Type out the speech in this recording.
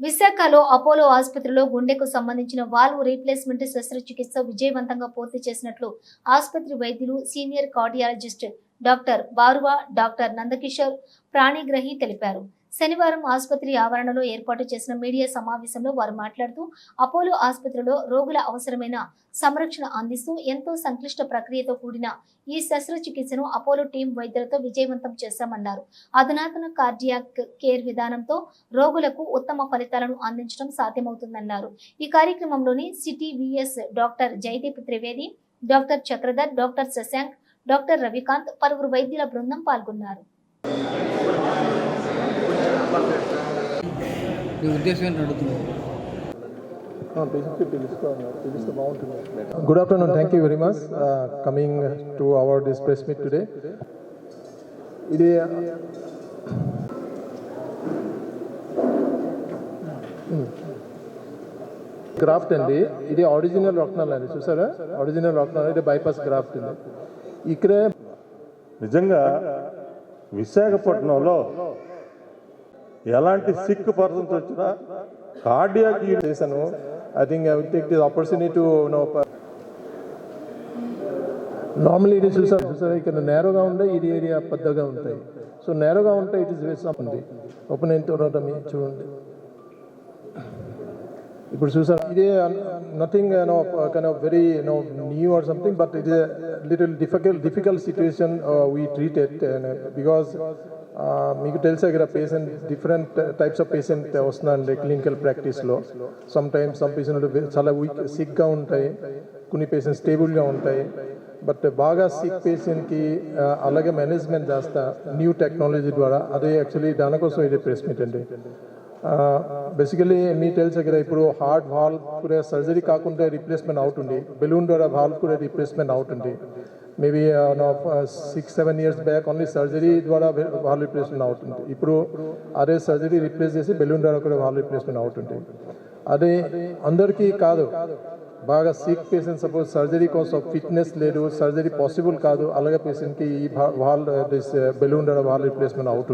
విశాఖలో అపోలో ఆసుపత్రిలో గుండెకు సంబంధించిన వాల్వ్ రీప్లేస్మెంట్ శస్త్రచికిత్స విజయవంతంగా పూర్తి చేసినట్లు ఆసుపత్రి వైద్యులు senior cardiologist doctor Barua doctor Nandakishore Panigrahi తెలిపారు. శనివారం ఆసుపత్రి ఆవరణలో ఏర్పాటు చేసిన మీడియా సమావేశంలో వారు మాట్లాడుతూ అపోలో ఆసుపత్రిలో రోగుల అవసరమైన సంరక్షణ అందిస్తూ ఎంతో సంక్లిష్ట ప్రక్రియతో కూడిన ఈ శస్త్రచికిత్సను అపోలో టీం వైద్యులతో విజయవంతం చేశామన్నారు. అధునాతన కార్డియాక్ కేర్ విధానంతో రోగులకు ఉత్తమ ఫలితాలను అందించడం సాధ్యమవుతుందన్నారు. ఈ కార్యక్రమంలోని C T V S doctor Jaydeep Trivedi doctor Chakradhar doctor Shashank doctor Ravikanth పలువురు వైద్యుల బృందం పాల్గొన్నారు. నీ ఉద్దేశం ఏంటి అడుగుతున్నావు? Good afternoon. Thank you very much uh, coming to our this press meet today. ఇది గ్రాఫ్ట్ అండి. ఇది ఒరిజినల్ రత్నాలు అండి. చూసారా? ఒరిజినల్ రత్నాలు ఇది బైపాస్ గ్రాఫ్ట్ అండి. ఇక్కడే నిజంగా విశాఖపట్నంలో ఎలాంటి సిక్ పర్సన్స్ వచ్చినా కార్డియాక్ చేశాను. I think I will take this opportunity to no normally ఇది చూసారు చూసారు ఇక్కడ నేరోగా ఉండే ఇది ఏరియా పెద్దగా ఉంటాయి. సో నేరోగా ఉంటే ఇట్ ఇస్ వేస్ట్ ఉంది ఓపెన్ అయిన తర్వాత చూడండి. ఇప్పుడు చూసారు ఇదే nothing no kind of very no new or something but it is little difficult difficult situation we treated because మీకు తెలుసా కదా patient different types of patient వస్తున్నారండి క్లినికల్ ప్రాక్టీస్లో సమ్ టైమ్స్ సమ్ పేషెంట్ చాలా వీక్ సిక్గా ఉంటాయి కొన్ని పేషెంట్ స్టేబుల్గా ఉంటాయి. బట్ బాగా సిక్ పేషెంట్కి అలాగే మేనేజ్మెంట్ చేస్తా న్యూ టెక్నాలజీ ద్వారా అదే యాక్చువల్లీ దానికోసం ఇది ప్రెస్ మీట్ అండి బేసికలీ మీ తెలుసు కదా ఇప్పుడు హార్ట్ వాల్వ్ కూడా సర్జరీ కాకుండా రిప్లేస్మెంట్ అవుతుంది బెలూన్ ద్వారా వాల్ కూడా రిప్లేస్మెంట్ అవుతుంది. Maybe six seven years back only surgery ద్వారా వాళ్ళు రిప్లేస్మెంట్ అవుతుంది ఇప్పుడు అదే సర్జరీ రిప్లేస్ చేసి బెలూన్ ద్వారా కూడా వాళ్ళు రిప్లేస్మెంట్ అవుతుంది అదే అందరికీ కాదు. బాగా సిక్ పేషెంట్ సపోజ్ సర్జరీ కోసం ఫిట్నెస్ లేదు సర్జరీ పాసిబుల్ కాదు అలాగే పేషెంట్కి ఈ వాళ్ళ బెలూన్ uh, uh, ద్వారా వాళ్ళ రిప్లేస్మెంట్ అవుతుంది.